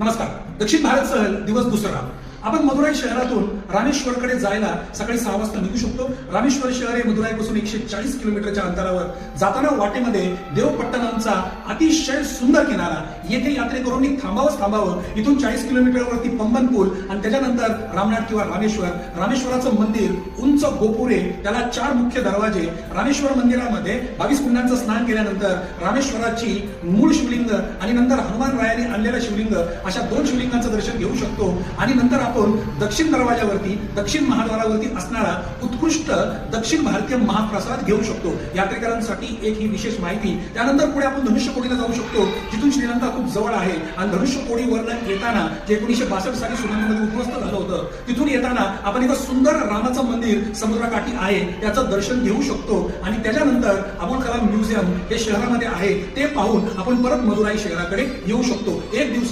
नमस्कार. दक्षिण भारत सहल दिवस दुसरा. आपण मदुराई शहरातून रामेश्वरकडे जायला सकाळी सहा वाजता निघू शकतो. रामेश्वर शहर हे मदुराईपासून एकशे चाळीस किलोमीटरच्या अंतरावर. जाताना वाटेमध्ये देवपट्टणांचा अतिशय सुंदर किनारा. येथे यात्रेकरूंनी थांबावंच थांबावं. इथून चाळीस किलोमीटरवरती पंबन पूल आणि त्याच्यानंतर रामनाथ किंवा रामेश्वर. रामेश्वराचं मंदिर उंच गोपुरे त्याला चार मुख्य दरवाजे. रामेश्वर मंदिरामध्ये बावीस कुंडांचं स्नान केल्यानंतर रामेश्वराची मूळ शिवलिंग आणि नंतर हनुमान रायाने आणलेलं शिवलिंग अशा दोन शिवलिंगांचं दर्शन घेऊ शकतो. आणि नंतर आपण दक्षिण दरवाजावरती दक्षिण महाद्वारावरती असणारा उत्कृष्ट दक्षिण भारतीय महाप्रसाद घेऊ शकतो. यात्रेकरांसाठी एक ही विशेष माहिती. त्यानंतर पुढे आपण धनुष्यकोडीला जाऊ शकतो जिथून श्रीलंका खूप जवळ आहे. आणि धनुष्यकोडीवरनं येताना जे एकोणीशे बासष्ट साली सुनामीमध्ये उद्ध्वस्त झालं होतं तिथून येताना आपण एक सुंदर रामाचं मंदिर समुद्राकाठी आहे त्याचं दर्शन घेऊ शकतो. आणि त्याच्यानंतर अबुल कलाम म्युझियम हे शहरामध्ये आहे ते पाहून आपण परत मदुराई शहराकडे येऊ शकतो. एक दिवसा